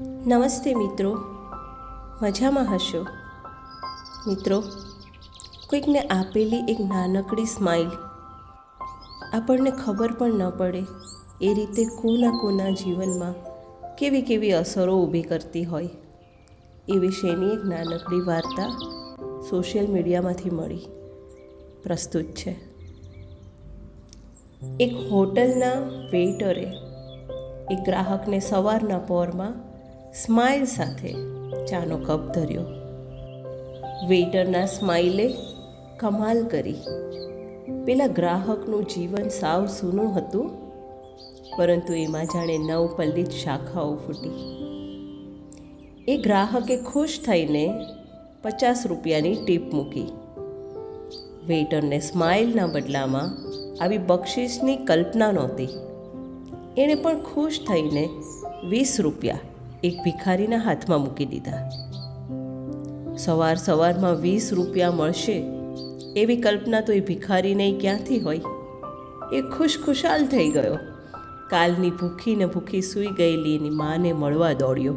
નમસ્તે મિત્રો. મજામાં હશો? મિત્રો, કોઈકને આપેલી એક નાનકડી સ્માઇલ આપણને ખબર પણ ન પડે એ રીતે કોના કોના જીવનમાં કેવી કેવી અસરો ઊભી કરતી હોય એ વિશેની એક નાનકડી વાર્તા સોશિયલ મીડિયામાંથી મળી. પ્રસ્તુત છે. એક હોટલના વેઇટરે એક ગ્રાહકને સવારના પોરમાં સ્માઇલ સાથે ચાનો કપ ધર્યો. વેઇટરના સ્માઇલે કમાલ કરી. પેલા ગ્રાહકનું જીવન સાવ સૂનું હતું, પરંતુ એમાં જાણે નવ પલ્લિત શાખાઓ ફૂટી. એ ગ્રાહકે ખુશ થઈને પચાસ રૂપિયાની ટીપ મૂકી. વેઇટરને સ્માઇલના બદલામાં આવી બક્ષિસની કલ્પના નહોતી. એણે પણ ખુશ થઈને વીસ રૂપિયા એક ભિખારીના હાથમાં મૂકી દીધા. સવાર સવારમાં વીસ રૂપિયા મળશે એવી કલ્પના તો એ ભિખારીને ક્યાંથી હોય? એ ખુશ ખુશાલ થઈ ગયો. કાલની ભૂખી ને ભૂખી સૂઈ ગયેલી એની માને મળવા દોડ્યો.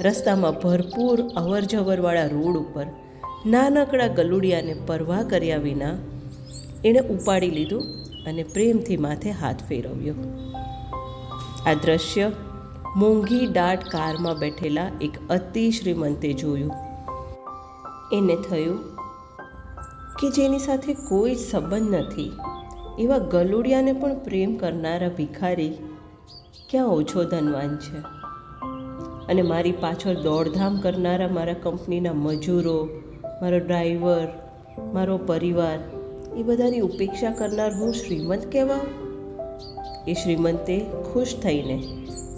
રસ્તામાં ભરપૂર અવર જવરવાળા રોડ ઉપર નાનકડા ગલુડિયાને પરવા કર્યા વિના એણે ઉપાડી લીધું અને પ્રેમથી માથે હાથ ફેરવ્યો. આ દ્રશ્ય મોંઘી દાટ કારમાં બેઠેલા એક અતિ શ્રીમંતે જોયું. એને થયું કે જેની સાથે કોઈ જ સંબંધ નથી. એવા ગલુડિયાને પણ પ્રેમ કરનારા ભિખારી ક્યાં ઓછો ધનવાન છે? અને મારી પાછળ દોડધામ કરનારા મારા કંપનીના મજૂરો, મારો ડ્રાઈવર, મારો પરિવાર, એ બધાની ઉપેક્ષા કરનાર હું શ્રીમંત કહેવાઉં એ શ્રીમંતે ખુશ થઈને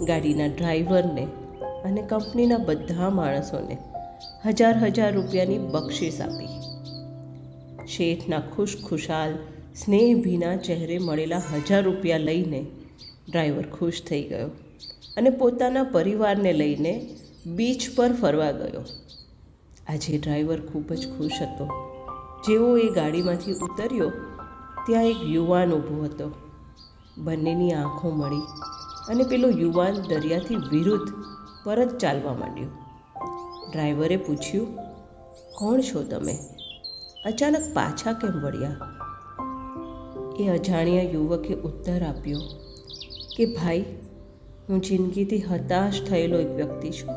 ગાડીના ડ્રાઈવરને અને કંપનીના બધા માણસોને હજાર હજાર રૂપિયાની બક્ષિસ આપી. શેઠના ખુશ ખુશાલ, સ્નેહભીના ચહેરે મળેલા હજાર રૂપિયા લઈને ડ્રાઈવર ખુશ થઈ ગયો અને પોતાના પરિવારને લઈને બીચ પર ફરવા ગયો. આજે ડ્રાઈવર ખૂબ જ ખુશ હતો. જેવો એ ગાડીમાંથી ઉતર્યો, ત્યાં એક યુવાન ઊભો હતો. બંનેની આંખો મળી અને પેલો યુવાન દરિયાથી વિરુદ્ધ પરત ચાલવા માંડ્યો. ડ્રાઈવરે પૂછ્યું, કોણ છો તમે? અચાનક પાછા કેમ વળ્યા? એ અજાણ્યા યુવકે ઉત્તર આપ્યો કે, ભાઈ, હું જિંદગીથી હતાશ થયેલો એક વ્યક્તિ છું.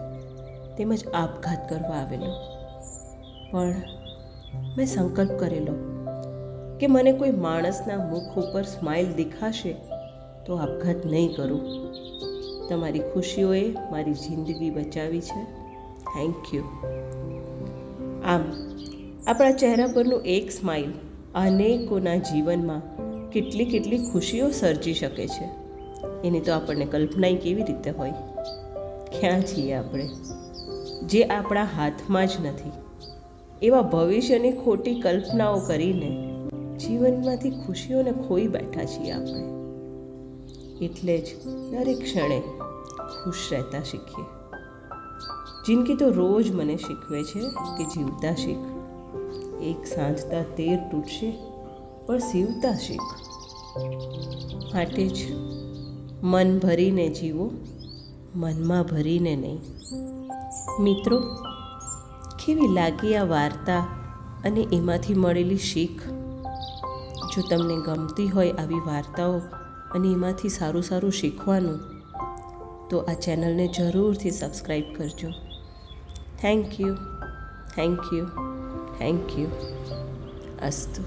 તેમજ આપઘાત કરવા આવેલો. પણ મેં સંકલ્પ કરેલો કે મને કોઈ માણસના મુખ ઉપર સ્માઇલ દેખાશે, તો આપઘાત નહીં કરું. તમારી ખુશીઓએ મારી જિંદગી બચાવી છે. થેન્ક યુ આમ, આપણા ચહેરા પરનું એક સ્માઇલ અનેકોના જીવનમાં કેટલી કેટલી ખુશીઓ સર્જી શકે છે. એની તો આપણને કલ્પનાય કેવી રીતે હોય? ક્યાં છીએ આપણે? જે આપણા હાથમાં જ નથી. એવા ભવિષ્યની ખોટી કલ્પનાઓ કરીને જીવનમાંથી ખુશીઓને ખોઈ બેઠા છીએ આપણે. એટલે જ દરેક ક્ષણે ખુશ રહેતા શીખીએ. જિંદગી તો રોજ મને શીખવે છે કે જીવતા શીખ. એક સાંજતા તેર તૂટશે, પણ સીવતા શીખ. માટે જ મન ભરીને જીવો, મનમાં ભરીને નહીં. મિત્રો, કેવી લાગી આ વાર્તા અને એમાંથી મળેલી શીખ? જો તમને ગમતી હોય આવી વાર્તાઓ અને એમાંથી સારું સારું શીખવાનું, તો આ ચેનલને જરૂરથી સબસ્ક્રાઈબ કરજો. Thank you thank you thank you અસ્તુ.